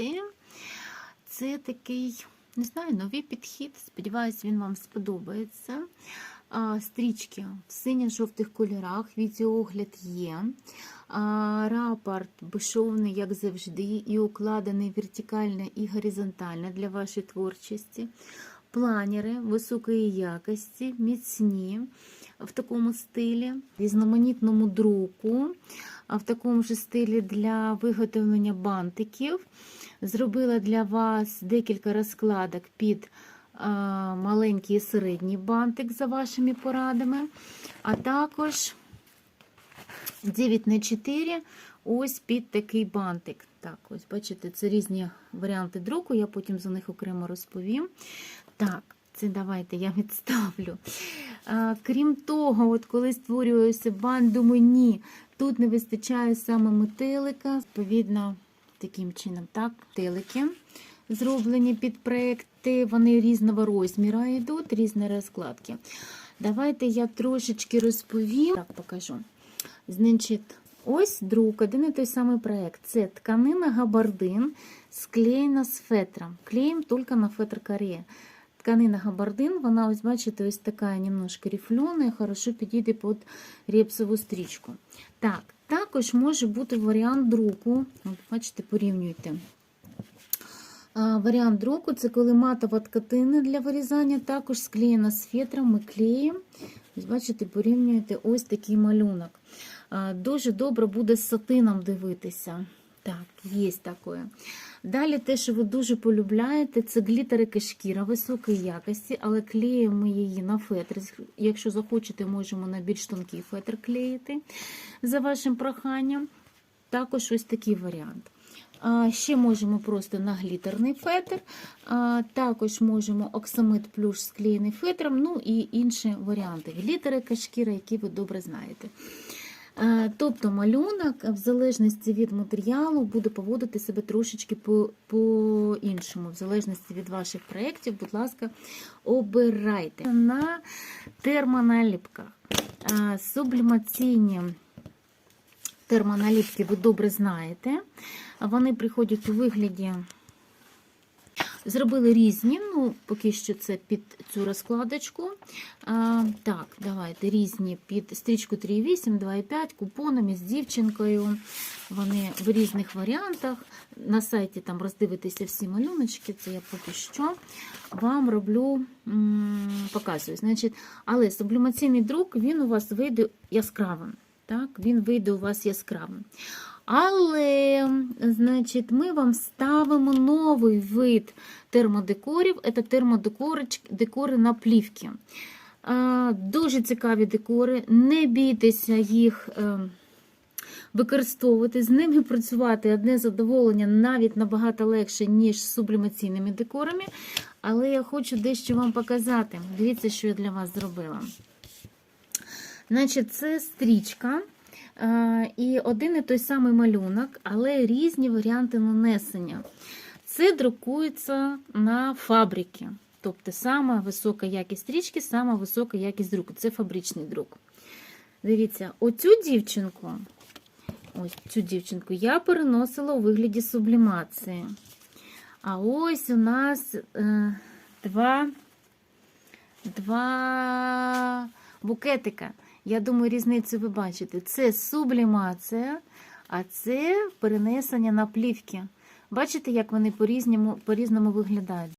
бачите. Це такий, не знаю, новий підхід. Сподіваюсь, він вам сподобається. Стрічки в синьо-жовтих кольорах, відеоогляд є. Рапорт безшовний, як завжди, і укладений вертикально і горизонтально для вашої творчості. Планери високої якості, міцні в такому стилі, різноманітному друку, в такому ж стилі для виготовлення бантиків. Зробила для вас декілька розкладок під маленький і середній бантик за вашими порадами, а також 9 на 4 ось під такий бантик. Так, ось бачите, це різні варіанти друку, я потім за них окремо розповім. Так, це давайте я відставлю. А, крім того, от коли створювався бант, думаю, ні, тут не вистачає саме метелика. Відповідно, таким чином, так, телики зроблені під проекти, вони різного розміру йдуть, різні розкладки. Давайте я трошечки розповім. Так, покажу. Значить, ось друк, один і той самий проект. Це тканина габардин, склеєна з фетром. Клеїм тільки на фетр каре. Тканина габардин, вона, ось бачите, ось така немножко рифльона, хорошо підійде під репсову стрічку. Так, також може бути варіант друку. От, бачите, порівнюйте. А, Варіант друку це коли матова ткатина для вирізання, також склеєна з фетром, ми клеїмо. Ось бачите, порівнюєте ось такий малюнок. А, Дуже добре буде з сатином дивитися. Так, є таке. Далі те, що ви дуже полюбляєте, це глітерика шкіра високої якості, але клеїмо її на фетр. Якщо захочете, можемо на більш тонкий фетр клеїти за вашим проханням. Також ось такий варіант. Ще можемо просто на глітерний фетр, також можемо оксамит плюс склеєний фетром, ну і інші варіанти. Глітерика шкіра, які ви добре знаєте. А, Тобто малюнок, в залежності від матеріалу, буде поводити себе трошечки по- по-іншому, в залежності від ваших проєктів, будь ласка, обирайте. На термоналіпках а, сублімаційні термоналіпки ви добре знаєте. Вони приходять у вигляді. Зробили різні, ну, поки що це під цю розкладочку. А, так, давайте різні під стрічку 3,8, 2,5, купонами з дівчинкою. Вони в різних варіантах. На сайті там роздивитися всі малюночки, це я поки що вам роблю, показую. Значить, але сублімаційний друк він у вас вийде яскравим. Так, він вийде у вас яскравим. Але, значить, ми вам ставимо новий вид термодекорів. Це термодекори на плівки. Дуже цікаві декори. Не бійтеся їх е, використовувати, з ними працювати одне задоволення навіть набагато легше, ніж з сублімаційними декорами. Але я хочу дещо вам показати. Дивіться, що я для вас зробила. Значить, це стрічка. Е, І один і той самий малюнок, але різні варіанти нанесення. Це друкується на фабрики. Тобто сама висока якість стрічки, сама висока якість друку. Це фабричний друк. Дивіться, оцю дівчинку, ось цю дівчинку я переносила у вигляді сублімації. А ось у нас е, два, два букетика. Я думаю, різницю ви бачите. Це сублімація, а це перенесення на плівки. Бачите, як вони по-різному по виглядають?